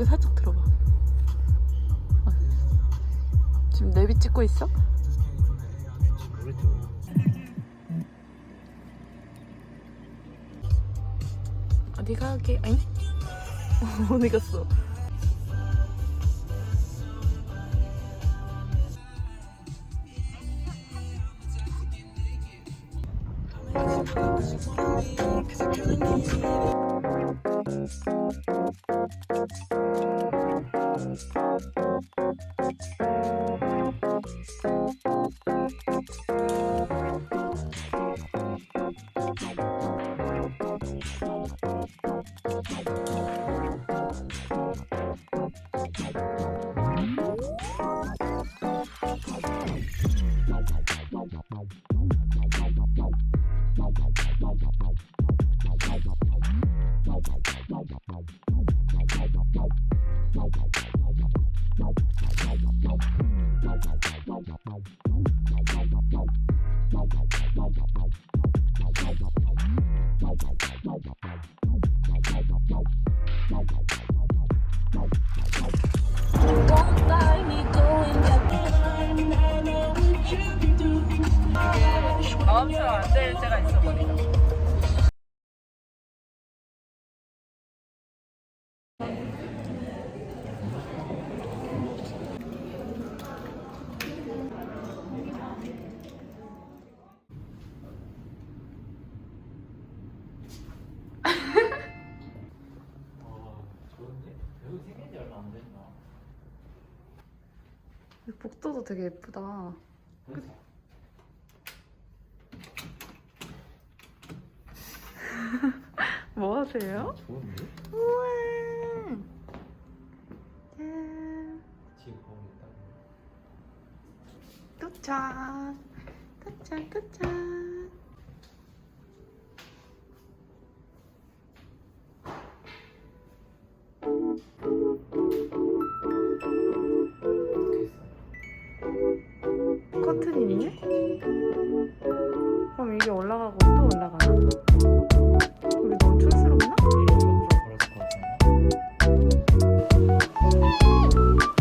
고개 살짝 들어봐. 아. 지금 내비 찍고 있어? 어디 가게? 아니? 어디 갔어? Bye. 마음대로 안될 때가 있어 머리가. 아, 좋은데? 여기 생긴 지 얼마 안 됐나? 복도도 되게 예쁘다. 그치? 뭐 하세요? 좋은데? 우와. 짠. 지금 보면 딱 도착. 도착, 도착. Música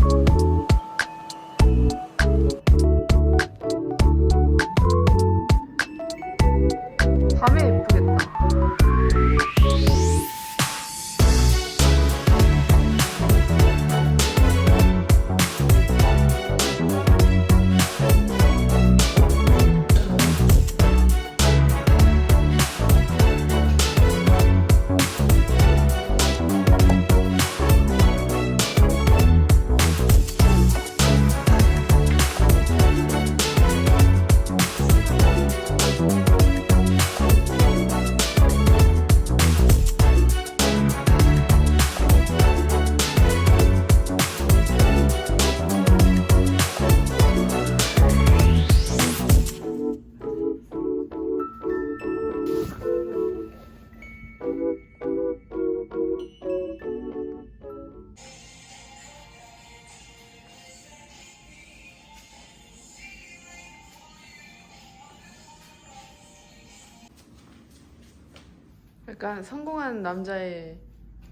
약간 성공한 남자의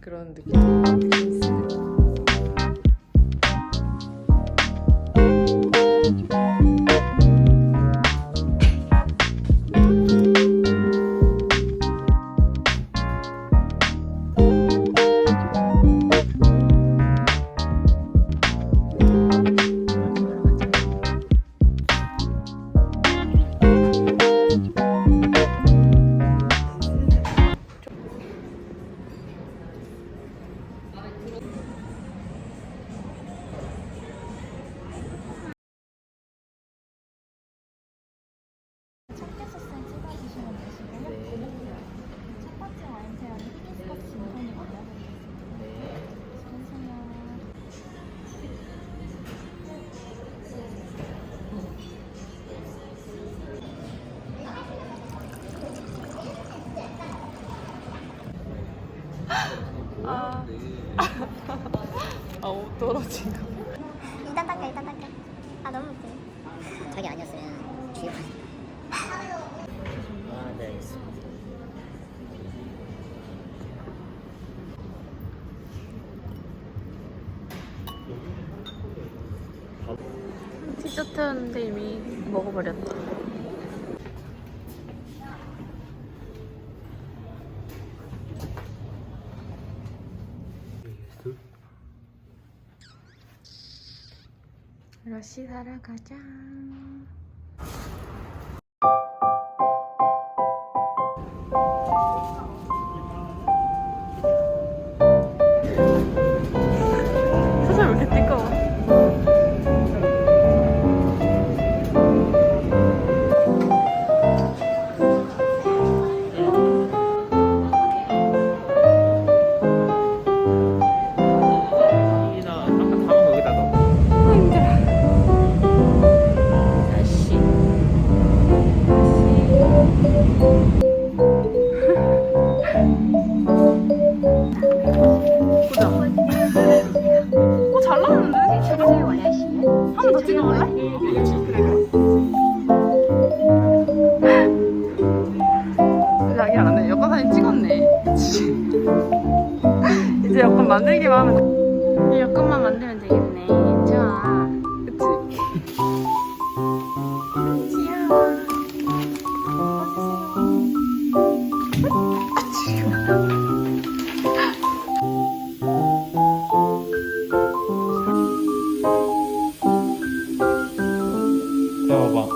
그런 느낌 아, 아, 옷 떨어진 거. 일단 닦아, 일단 닦아. 아, 너무 웃기네. 자기 아니었으면 아, 되겠습니다. 디저트였는데 이미 먹어버렸다. 러시 사러 가자. 사진 찍었네. 이제 여권 만들기만 하면 여권만 만들면 봐봐.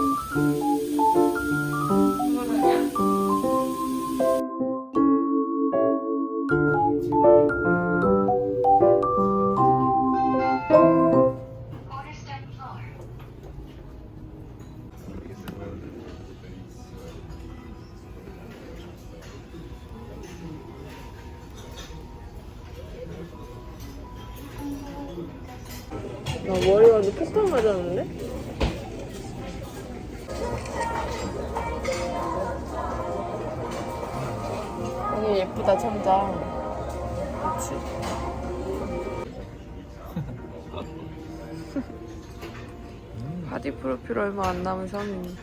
나 머리가 완전 폭탄 맞았는데? 이쁘다 천장. 그치. 바디 프로필 얼마 안 남은 선입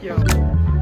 귀여워.